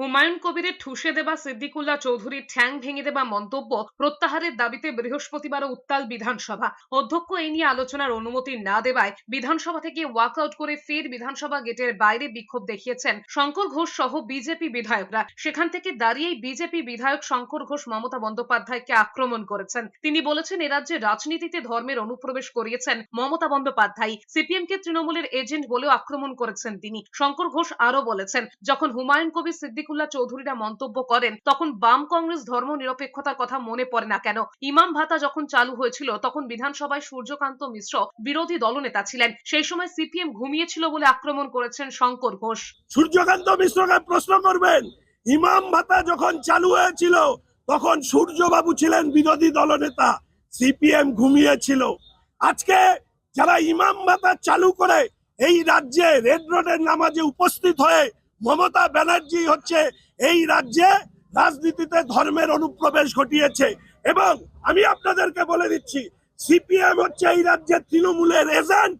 হুমায়ুন কবিরের ঠুসে দেবা সিদ্দিকুল্লাহ চৌধুরীর ঠ্যাং ভেঙে দেবা মন্তব্য প্রত্যাহারের দাবিতে বৃহস্পতিবারও উত্তাল বিধানসভা। অধ্যক্ষ এই নিয়ে আলোচনার অনুমতি না দেওয়ায় বিধানসভা থেকে ওয়াকআউট করে ফের বিধানসভা গেটের বাইরে বিক্ষোভ দেখিয়েছেন শঙ্কর ঘোষ সহ বিজেপি বিধায়করা। সেখান থেকে দাঁড়িয়েই বিজেপি বিধায়ক শঙ্কর ঘোষ মমতা বন্দ্যোপাধ্যায়কে আক্রমণ করেছেন। তিনি বলেছেন এরাজ্যে রাজনীতিতে ধর্মের অনুপ্রবেশ করিয়েছেন মমতা বন্দ্যোপাধ্যায়। সিপিএম কে তৃণমূলের এজেন্ট বলেও আক্রমণ করেছেন তিনি। শঙ্কর ঘোষ আরও বলেছেন, যখন হুমায়ুন কবির সিদ্দিকুল্লাহ চৌধুরীরা মন্তব্য করেন, তখন বাম কংগ্রেস ধর্ম নিরপেক্ষতার কথা মনে পড়ে না কেন? ইমাম ভাতা যখন চালু হয়েছিল, তখন বিধানসভায় সূর্যকান্ত মিশ্র বিরোধী দলনেতা ছিলেন। সেই সময় সিপিএম ঘুমিয়েছিল বলে আক্রমণ করেছেন শঙ্কর ঘোষ। সূর্যকান্ত মিশ্রকে প্রশ্ন করবেন, ইমাম ভাতা যখন চালু হয়েছিল, তখন সূর্যবাবু ছিলেন বিরোধী দলনেতা, সিপিএম ঘুমিয়েছিল। আজকে যারা ইমাম ভাতা চালু করে, এই রাজ্যে রেড রোডের নামাজে উপস্থিত হয়ে মমতা ব্যানার্জি হচ্ছে এই রাজ্যে রাজনীতিতে ধর্মের অনুপ্রবেশ ঘটিয়েছে। এবং আমি আপনাদেরকে বলে দিচ্ছি, সিপিএম হচ্ছে এই রাজ্যে তৃণমূলের এজেন্ট